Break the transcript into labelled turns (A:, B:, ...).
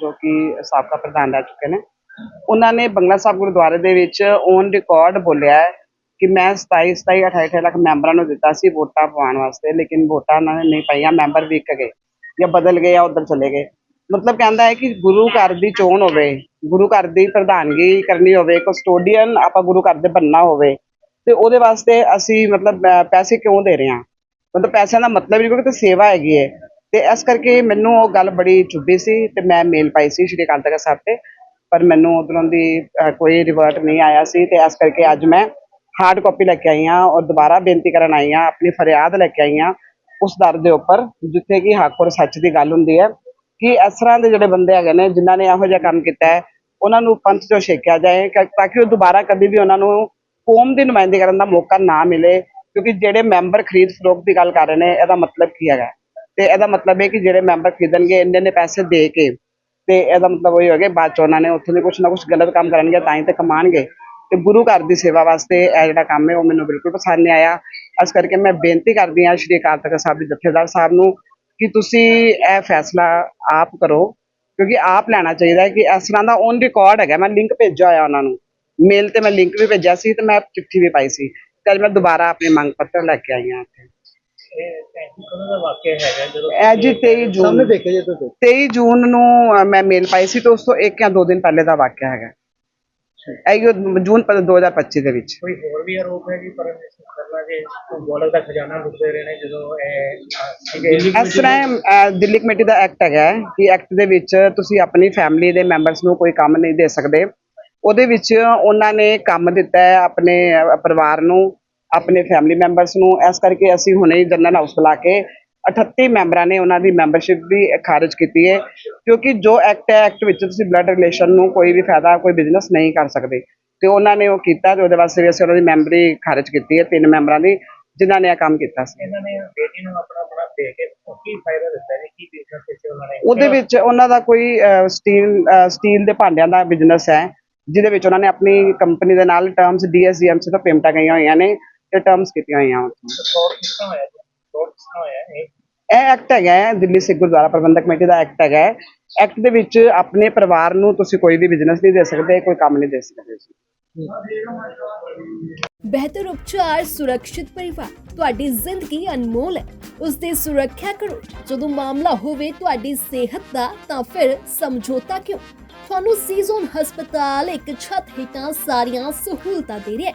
A: ਜੋ ਕਿ ਸਾਬਕਾ ਪ੍ਰਧਾਨ ਰਹਿ ਚੁੱਕੇ ਨੇ, ਉਹਨਾਂ ਨੇ ਬੰਗਲਾ ਸਾਹਿਬ ਗੁਰਦੁਆਰੇ ਦੇ ਵਿੱਚ ਔਨ ਰਿਕਾਰਡ ਬੋਲਿਆ ਹੈ ਕਿ ਮੈਂ 27 27 28 28 ਲੱਖ ਮੈਂਬਰਾਂ ਨੂੰ ਦਿੱਤਾ ਸੀ ਵੋਟਾਂ ਪਵਾਉਣ ਵਾਸਤੇ, ਲੇਕਿਨ ਵੋਟਾਂ ਉਹਨਾਂ ਨੇ ਨਹੀਂ ਪਾਈਆਂ, ਮੈਂਬਰ ਵਿਕ ਗਏ ਜਾਂ ਬਦਲ ਗਏ ਜਾਂ ਉਧਰ ਚਲੇ ਗਏ। ਮਤਲਬ ਕਹਿੰਦਾ ਹੈ ਕਿ ਗੁਰੂ ਘਰ ਦੀ ਚੋਣ ਹੋਵੇ, ਗੁਰੂ ਘਰ ਦੀ ਪ੍ਰਧਾਨਗੀ ਕਰਨੀ ਹੋਵੇ ਕਸਟੋਡੀਅਨ ਆਪਾਂ ਗੁਰੂ ਘਰ ਦੇ ਬੰਨਾ ਹੋਵੇ, ਤੇ ਉਹਦੇ ਵਾਸਤੇ ਅਸੀਂ ਮਤਲਬ ਪੈਸੇ ਕਿਉਂ ਦੇ ਰਹੇ ਹਾਂ? ਮਤਲਬ ਪੈਸਿਆਂ ਦਾ ਮਤਲਬ ਨਹੀਂ, ਕਿਉਂਕਿ ਤੇ ਸੇਵਾ ਹੈਗੀ ਹੈ। ਤੇ ਇਸ ਕਰਕੇ ਮੈਨੂੰ ਉਹ ਗੱਲ ਬੜੀ ਚੁੱਭੀ ਸੀ ਤੇ ਮੈਂ ਮੇਲ ਪਾਈ ਸੀ ਸ਼੍ਰੀ ਅਕਾਲ ਤਖਤ ਸਾਹਿਬ ਤੇ, ਪਰ ਮੈਨੂੰ ਉਧਰੋਂ ਦੀ ਕੋਈ ਰਿਵਰਟ ਨਹੀਂ ਆਇਆ ਸੀ ਤੇ ਇਸ ਕਰਕੇ ਅੱਜ ਮੈਂ ਹਾਰਡ ਕਾਪੀ ਲੈ ਕੇ ਆਈ ਹਾਂ ਔਰ ਦੁਬਾਰਾ ਬੇਨਤੀ ਕਰਨ ਆਈ ਹਾਂ, ਆਪਣੀ ਫਰਿਆਦ ਲੈ ਕੇ ਆਈ ਹਾਂ ਉਸ ਦਰ ਦੇ ਉੱਪਰ, ਜਿੱਥੇ ਕਿ ਹੱਕ ਔਰ ਸੱਚ ਦੀ ਗੱਲ ਹੁੰਦੀ ਹੈ ਕਿ ਇਸ ਤਰ੍ਹਾਂ ਦੇ ਜਿਹੜੇ ਬੰਦੇ ਹੈਗੇ ਨੇ ਜਿਨ੍ਹਾਂ ਨੇ ਇਹੋ ਜਿਹਾ ਕੰਮ ਕੀਤਾ ਹੈ, ਉਹਨਾਂ ਨੂੰ ਪੰਥ ਚੋਂ ਛੇਕਿਆ ਜਾਏ ਤਾਂ ਕਿ ਉਹ ਦੁਬਾਰਾ ਕਦੇ ਵੀ ਉਹਨਾਂ ਨੂੰ ਕੌਮ ਦੀ ਨੁਮਾਇੰਦਗੀ ਕਰਨ ਦਾ ਮੌਕਾ ਨਾ ਮਿਲੇ, ਕਿਉਂਕਿ ਜਿਹੜੇ ਮੈਂਬਰ ਖਰੀਦ ਫਰੋਖਤ ਦੀ ਗੱਲ ਕਰ ਰਹੇ ਨੇ, ਇਹਦਾ ਮਤਲਬ ਕੀ ਹੈਗਾ? ਤੇ ਇਹਦਾ ਮਤਲਬ ਹੈ ਕਿ ਜਿਹੜੇ ਮੈਂਬਰ ਖਰੀਦਣਗੇ, ਇੰਨੇ ਨੇ ਪੈਸੇ ਦੇ ਕੇ ਤੇ ਇਹਦਾ ਮਤਲਬ ਉਹ ਹੀ ਹੋ ਗਿਆ ਬਾਅਦ ਚ ਉਹਨਾਂ ਨੇ ਉੱਥੋਂ ਦੀ ਕੁਛ ਨਾ ਕੁਛ ਗਲਤ ਕੰਮ ਕਰਨਗੇ, ਤਾਂ ਹੀ ਤੇ ਕਮਾਣਗੇ ਤੇ ਗੁਰੂ ਘਰ ਦੀ ਸੇਵਾ ਵਾਸਤੇ ਇਹ ਜਿਹੜਾ ਕੰਮ ਹੈ, ਉਹ ਮੈਨੂੰ ਬਿਲਕੁਲ ਪਸੰਦ ਨਹੀਂ ਆਇਆ। ਇਸ ਕਰਕੇ ਮੈਂ ਬੇਨਤੀ ਕਰਦੀ ਹਾਂ ਸ਼੍ਰੀ ਅਕਾਲ ਤਖਤ ਸਾਹਿਬ ਦੇ ਜਥੇਦਾਰ ਸਾਹਿਬ ਨੂੰ ਕਿ ਤੁਸੀਂ ਇਹ ਫੈਸਲਾ ਆਪ ਕਰੋ, ਕਿਉਂਕਿ ਆਪ ਲੈਣਾ ਚਾਹੀਦਾ ਹੈ ਕਿ ਇਸ ਤਰ੍ਹਾਂ ਦਾ ਔਨ ਰਿਕਾਰਡ ਹੈਗਾ। ਮੈਂ ਲਿੰਕ ਭੇਜਿਆ ਹੋਇਆ ਉਹਨਾਂ ਨੂੰ। ਮੇਲ ਤੇ ਮੈਂ ਲਿੰਕ ਵੀ ਭੇਜਿਆ ਸੀ ਤੇ ਮੈਂ ਚਿੱਠੀ ਵੀ ਪਾਈ ਸੀ। ਤੇ ਮੈਂ ਦੁਬਾਰਾ ਆਪਣੇ ਮੰਗ ਪੱਤਰ ਲੈ ਕੇ ਆਈ ਹਾਂ ਇੱਥੇ।
B: ਇਹ ਦਾ
A: ਜੀ 23 ਜੂਨ
C: ਸਾਹਮਣੇ ਦੇਖੇ ਜੇ ਤੁਸੀਂ
A: 23 ਜੂਨ ਨੂੰ ਮੈਂ ਮੇਲ ਪਾਈ ਸੀ ਤੇ ਉਸ ਤੋਂ ਇੱਕ ਜਾਂ ਦੋ ਦਿਨ ਪਹਿਲੇ ਦਾ ਵਾਕਿਆ ਹੈਗਾ। ਇਹ ਜੂਨ 2025 ਦੇ ਵਿੱਚ।
B: ਕੋਈ ਹੋਰ ਵੀ ਆਰੋਪ ਹੈ ਜੀ ਪਰਮੇਸ਼ਰ ਕਰਨਾ ਜੀ ਗੋਲਕ ਦਾ ਖਜ਼ਾਨਾ ਲੁੱਟਦੇ ਰਹੇ ਨੇ ਜਦੋਂ ਇਹ
A: ਇਸ ਤਰ੍ਹਾਂ ਅਹ, ਦਿੱਲੀ ਕਮੇਟੀ ਦਾ ਐਕਟ ਹੈਗਾ ਹੈ ਕਿ ਐਕਟ ਦੇ ਵਿੱਚ ਤੁਸੀਂ ਆਪਣੀ ਫੈਮਿਲੀ ਦੇ ਮੈਂਬਰਸ ਨੂੰ ਕੋਈ ਕੰਮ ਨਹੀਂ ਦੇ ਸਕਦੇ। ਉਹਦੇ ਵਿੱਚ ਉਹਨਾਂ ਨੇ ਕੰਮ ਦਿੱਤਾ ਹੈ ਆਪਣੇ ਅਹ, ਪਰਿਵਾਰ ਨੂੰ। ਆਪਣੇ ਫੈਮਿਲੀ ਮੈਂਬਰਸ ਨੂੰ। ਇਸ ਕਰਕੇ ਅਸੀਂ ਹੁਣੇ ਹੀ ਜਨਰਲ ਹਾਊਸ ਬੁਲਾ ਕੇ 38 ਮੈਂਬਰਾਂ ਨੇ ਉਹਨਾਂ ਦੀ ਮੈਂਬਰਸ਼ਿਪ ਵੀ ਖਾਰਜ ਕੀਤੀ ਹੈ। ਕਿਉਂਕਿ ਜੋ ਐਕਟ ਹੈ ਐਕਟ ਵਿੱਚ ਤੁਸੀਂ ਬਲੱਡ ਰਿਲੇਸ਼ਨ ਨੂੰ ਕੋਈ ਵੀ ਫਾਇਦਾ ਕੋਈ ਬਿਜ਼ਨਸ ਨਹੀਂ ਕਰ ਸਕਦੇ। ਤੇ ਉਹਨਾਂ ਨੇ ਉਹ ਕੀਤਾ ਤੇ ਉਹਦੇ ਵਾਸਤੇ ਵੀ ਅਸੀਂ ਉਹਨਾਂ ਦੀ ਮੈਂਬਰੀ ਖਾਰਜ ਕੀਤੀ ਹੈ ਤਿੰਨ ਮੈਂਬਰਾਂ ਦੀ ਜਿਨ੍ਹਾਂ ਨੇ ਇਹ ਕੰਮ ਕੀਤਾ ਸੀ।
B: ਇਹਨਾਂ ਨੇ ਬੇਟੀ ਨੂੰ ਆਪਣਾ ਆਪਣਾ ਦੇ ਕੇ ਕੀ ਫਾਇਦਾ ਦਿੱਤਾ ਜੀ? ਕੀ ਬਿਜ਼ਨਸ ਵਿੱਚ ਉਹਨਾਂ ਨੇ
A: ਉਹਦੇ ਵਿੱਚ ਉਹਨਾਂ ਦਾ ਕੋਈ ਸਟੀਲ ਸਟੀਲ ਦੇ ਭਾਂਡਿਆਂ ਦਾ ਬਿਜ਼ਨਸ ਹੈ ਜਿਹਦੇ ਵਿੱਚ ਉਹਨਾਂ ਨੇ ਆਪਣੀ ਕੰਪਨੀ ਦੇ ਨਾਲ ਟਰਮਸ ਡੀਐਸਡੀਐਮਸੀ ਤੋਂ ਪੇਮੈਂਟਾਂ ਗਈਆਂ ਹੋਈਆਂ ਨੇ। ਤੇ ਟਰਮਸ ਕੀਤੀਆਂ ਹੋਈਆਂ ਉੱਥੋਂ
B: ਫਰਾਡ ਕਿਸ ਤਰ੍ਹਾਂ ਹੋਇਆ ਜੀ? ਫਰਾਡ ਕਿਸ ਤਰ੍ਹਾਂ ਹੋਇਆ ਇਹ?
A: ਇਹ ਐਕਟ ਹੈਗਾ ਹੈ ਦਿੱਲੀ ਸਿੱਖ ਗੁਰਦੁਆਰਾ ਪ੍ਰਬੰਧਕ ਕਮੇਟੀ ਦਾ ਐਕਟ ਹੈਗਾ ਹੈ। ਐਕਟ ਦੇ ਵਿੱਚ ਆਪਣੇ ਪਰਿਵਾਰ ਨੂੰ ਤੁਸੀਂ ਕੋਈ ਵੀ ਬਿਜ਼ਨਸ ਨਹੀਂ ਦੇ ਸਕਦੇ ਕੋਈ ਕੰਮ ਨਹੀਂ ਦੇ ਸਕਦੇ ਜੀ
D: ਬਿਹਤਰ ਉਪਚਾਰ ਸੁਰੱਖਿਅਤ ਪਰਿਵਾਰ ਤੁਹਾਡੀ ਜ਼ਿੰਦਗੀ ਅਨਮੋਲ ਹੈ। ਉਸ ਦੀ ਸੁਰੱਖਿਆ ਕਰੋ। ਜਦੋਂ ਮਾਮਲਾ ਹੋਵੇ ਤੁਹਾਡੀ ਸਿਹਤ ਦਾ ਤਾਂ ਫਿਰ ਸਮਝੌਤਾ ਕਿਉਂ? ਤੁਹਾਨੂੰ ਸੀਜ਼ਨ ਹਸਪਤਾਲ ਇੱਕ ਛੱਤ ਹੇਠਾਂ ਸਾਰੀਆਂ ਸਹੂਲਤਾਂ ਦੇ ਰਿਹਾ ਹੈ।